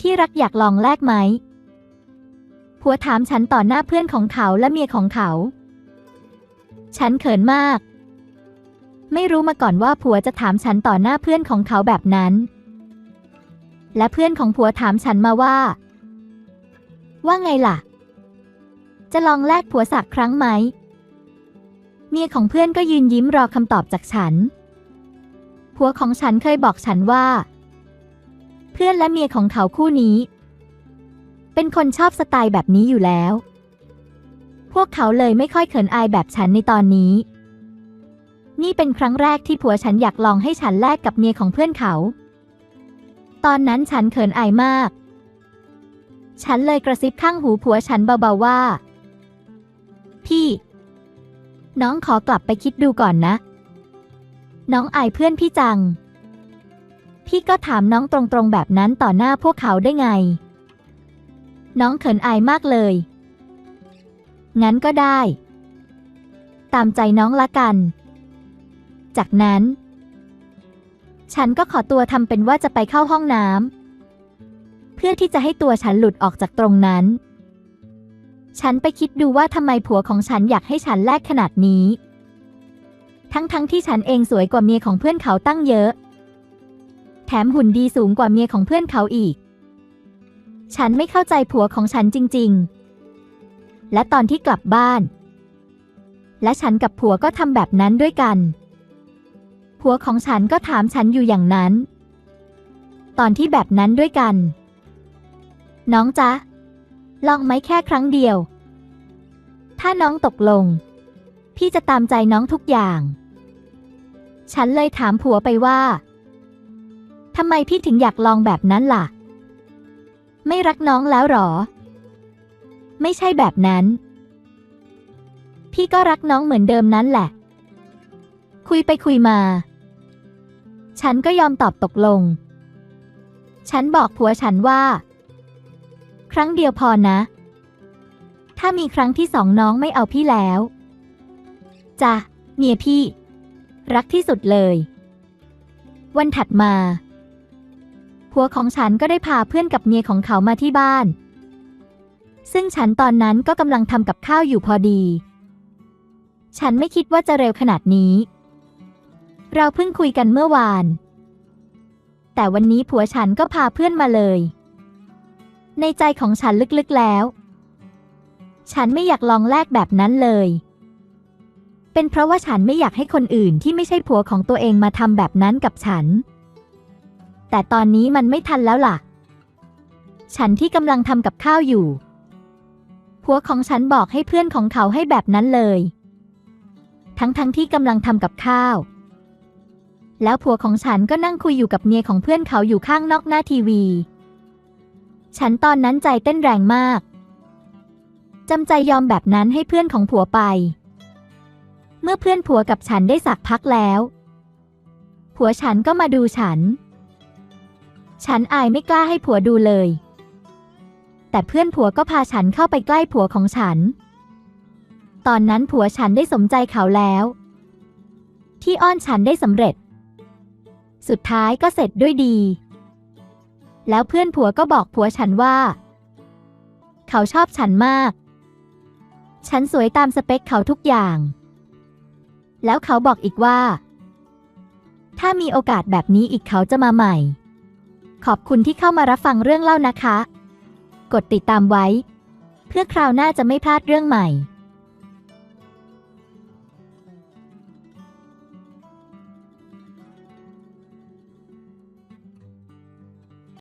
ที่รักอยากลองแลกไหมผัวถามฉันต่อหน้าเพื่อนของเขาและเมียของเขา ฉันเขินมาก ไม่รู้มาก่อนว่าผัวจะถามฉันต่อหน้าเพื่อนของเขาแบบนั้น และเพื่อนของผัวถามฉันมาว่า ว่าไงล่ะ จะลองแลกผัวสักครั้งไหม เมียของเพื่อนก็ยืนยิ้มรอคำตอบจากฉัน ผัวของฉันเคยบอกฉันว่า พื่อนและเมียของเขาคู่นี้ เป็นคนชอบสไตล์แบบนี้อยู่แล้ว พวกเขาเลยไม่ค่อยเขินอายแบบฉันในตอนนี้ นี่เป็นครั้งแรกที่ผัวฉันอยากลองให้ฉันแลกกับเมียของเพื่อนเขา ตอนนั้นฉันเขินอายมาก ฉันเลยกระซิบข้างหูผัวฉันเบาๆว่า พี่ น้องขอกลับไปคิดดูก่อนนะ น้องอายเพื่อนพี่จัง พี่ก็ถามน้องตรงๆแบบนั้นต่อหน้าพวกเขาได้ไง น้องเขินอายมากเลย งั้นก็ได้ ตามใจน้องละกัน จากนั้น ฉันก็ขอตัวทำเป็นว่าจะไปเข้าห้องน้ำเพื่อที่จะให้ตัวฉันหลุดออกจากตรงนั้น ฉันไปคิดดูว่าทำไมผัวของฉันอยากให้ฉันแลกขนาดนี้ ทั้งๆทที่ฉันเองสวยกว่าเมียของเพื่อนเขาตั้งเยอะ แถมหุ่นดีสูงกว่าเมียของเพื่อนเขาอีก ฉันไม่เข้าใจผัวของฉันจริง ๆ และตอนที่กลับบ้าน และฉันกับผัวก็ทำแบบนั้นด้วยกัน ผัวของฉันก็ถามฉันอยู่อย่างนั้น ตอนที่แบบนั้นด้วยกัน น้องจ๊ะ ลองไหมแค่ครั้งเดียว ถ้าน้องตกลง พี่จะตามใจน้องทุกอย่าง ฉันเลยถามผัวไปว่า ทำไมพี่ถึงอยากลองแบบนั้นล่ะ ไม่รักน้องแล้วหรอ ไม่ใช่แบบนั้น พี่ก็รักน้องเหมือนเดิมนั้นแหละ คุยไปคุยมา ฉันก็ยอมตอบตกลง ฉันบอกผัวฉันว่า ครั้งเดียวพอนะ ถ้ามีครั้งที่สองน้องไม่เอาพี่แล้วจ้ะเมียพี่ รักที่สุดเลย วันถัดมา ผัวของฉันก็ได้พาเพื่อนกับเมียของเขามาที่บ้าน ซึ่งฉันตอนนั้นก็กำลังทำกับข้าวอยู่พอดี ฉันไม่คิดว่าจะเร็วขนาดนี้ เราเพิ่งคุยกันเมื่อวาน แต่วันนี้ผัวฉันก็พาเพื่อนมาเลย ในใจของฉันลึกๆแล้ว ฉันไม่อยากลองแลกแบบนั้นเลย เป็นเพราะว่าฉันไม่อยากให้คนอื่นที่ไม่ใช่ผัวของตัวเองมาทำแบบนั้นกับฉัน แต่ตอนนี้มันไม่ทันแล้วล่ะ ฉันที่กำลังทำกับข้าวอยู่ ผัวของฉันบอกให้เพื่อนของเขาให้แบบนั้นเลย ทั้งๆทที่กำลังทำกับข้าว แล้วผัวของฉันก็นั่งคุยอยู่กับเมียของเพื่อนเขาอยู่ข้างนอกหน้าทีวี ฉันตอนนั้นใจเต้นแรงมากจำใจยอมแบบนั้นให้เพื่อนของผัวไป เมื่อเพื่อนผัวกับฉันได้สักพักแล้ว ผัวฉันก็มาดูฉัน ฉันอายไม่กล้าให้ผัวดูเลย แต่เพื่อนผัวก็พาฉันเข้าไปใกล้ผัวของฉัน ตอนนั้นผัวฉันได้สมใจเขาแล้ว ที่อ้อนฉันได้สำเร็จ สุดท้ายก็เสร็จด้วยดี แล้วเพื่อนผัวก็บอกผัวฉันว่า เขาชอบฉันมาก ฉันสวยตามสเปคเขาทุกอย่าง แล้วเขาบอกอีกว่า ถ้ามีโอกาสแบบนี้อีกเขาจะมาใหม่ ขอบคุณที่เข้ามารับฟังเรื่องเล่านะคะ กดติดตามไว้ เพื่อคราวหน้าจะไม่พลาดเรื่องใหม่